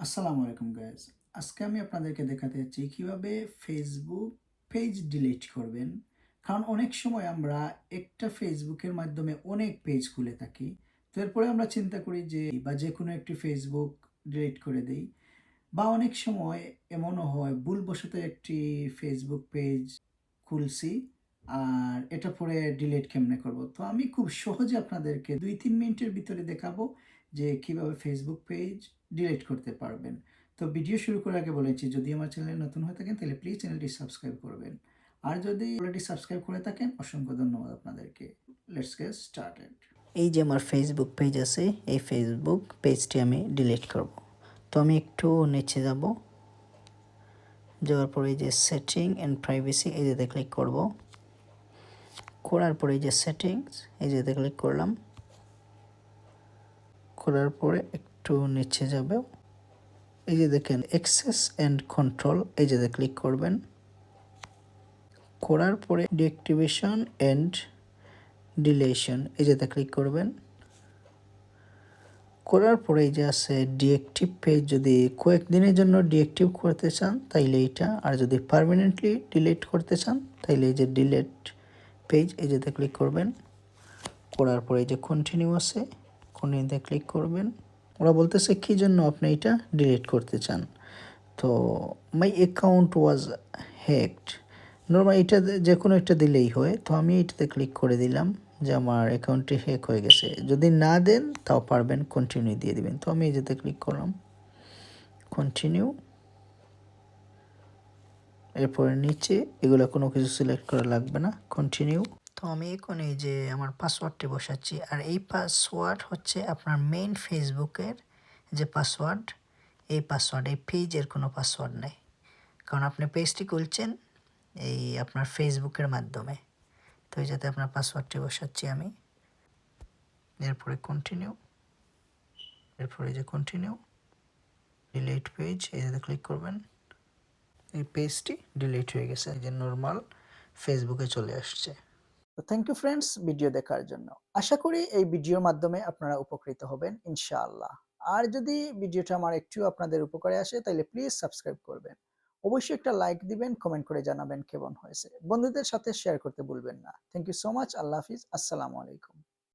আসসালামু আলাইকুম গাইজ আজকে আমি আপনাদেরকে দেখাতে যাচ্ছি কীভাবে ফেসবুক পেজ ডিলিট করবেন। কারণ অনেক সময় আমরা একটা ফেসবুকের মাধ্যমে অনেক পেজ খুলে থাকি। তো এরপরে আমরা চিন্তা করি যে, বা যে কোনো একটি ফেসবুক ডিলিট করে দেই। বা অনেক সময় এমনও হয়, ভুলবশত একটি ফেসবুক পেজ খুলছি। আর এটা পরে ডিলিট কেমনে করব? তো আমি খুব সহজে আপনাদেরকে দুই তিন মিনিটের ভিতরে দেখাবো যে কীভাবে ফেসবুক পেজ ডিলিট করতে পারবেন। তো ভিডিও শুরু করার আগে বলেছি যদি আমার চ্যানেলে নতুন হয়ে থাকেন, তাহলে প্লিজ চ্যানেলটি সাবস্ক্রাইব করবেন। আর যদি অলরেডি সাবস্ক্রাইব করে থাকেন, অসংখ্য ধন্যবাদ আপনাদেরকে। লেটস গেট স্টার্টেড এই যে আমার ফেসবুক পেজ আছে, এই ফেসবুক পেজটি আমি ডিলিট করব। তো আমি একটু নিচে যাব। যাওয়ার পরে এই যে সেটিং অ্যান্ড প্রাইভেসি এই যেতে ক্লিক করব। করার পরে এই যে সেটিংস এই যেতে ক্লিক করলাম। করার পরে একটু নিচে যাবে। এই যে দেখেন এক্সেস অ্যান্ড কন্ট্রোল এই যেতে ক্লিক করবেন। করার পরে ডিঅ্যাক্টিভেশন অ্যান্ড ডিলেশন এই যেতে ক্লিক করবেন। করার পরে এই যে আছে ডিএক্টিভ পেজ যদি কয়েকদিনের জন্য ডিএক্টিভ করতে চান, তাইলে এইটা। আর যদি পারমানেন্টলি ডিলিট করতে চান, তাইলে এই যে ডিলেট পেজ এই যেতে ক্লিক করবেন। করার পরে এই যে কন্টিনিউ আছে কন্টিনিউতে ক্লিক করবেন। ওরা বলতেছে, কী জন্য আপনি এটা ডিলিট করতে চান? তো my account was hacked normal এটা যে কোনো একটা দিলেই হয়। তো আমি এটাতে ক্লিক করে দিলাম যে আমার অ্যাকাউন্টটি হ্যাক হয়ে গেছে। যদি না দেন, তাও পারবেন কন্টিনিউ দিয়ে দিবেন। তো আমি এই যেতে ক্লিক করলাম। কন্টিনিউ এরপরে নিচে এগুলো কোনো কিছু সিলেক্ট করা লাগবে না কন্টিনিউ তো আমি এখন এই যে আমার পাসওয়ার্ডটি বসাচ্ছি, আর এই পাসওয়ার্ড হচ্ছে আপনার মেইন ফেসবুকের যে পাসওয়ার্ড এই পাসওয়ার্ড এই পেজের কোনো পাসওয়ার্ড নেই। কারণ আপনি পেজটি খুলছেন এই আপনার ফেসবুকের মাধ্যমে। তো এই যাতে আপনার পাসওয়ার্ডটি বসাচ্ছি আমি। এরপরে কন্টিনিউ এরপরে যে কন্টিনিউ ডিলিট পেজ এই যাতে ক্লিক করবেন। এই পেজটি ডিলিট হয়ে গেছে যে নর্মাল ফেসবুকে চলে আসছে। তো থ্যাংক ইউ ফ্রেন্ডস ভিডিও দেখার জন্য। আশা করি এই ভিডিওর মাধ্যমে আপনারা উপকৃত হবেন, ইনশাআল্লাহ। আর যদি ভিডিওটা আমার একটু আপনাদের উপকারে আসে তাহলে প্লিজ সাবস্ক্রাইব করবেন। অবশ্যই একটা লাইক দিবেন কমেন্ট করে জানাবেন কেমন হয়েছে। বন্ধুদের সাথে শেয়ার করতে ভুলবেন না। থ্যাংক ইউ সো মাচ আল্লাহ হাফিজ, আসসালামু আলাইকুম।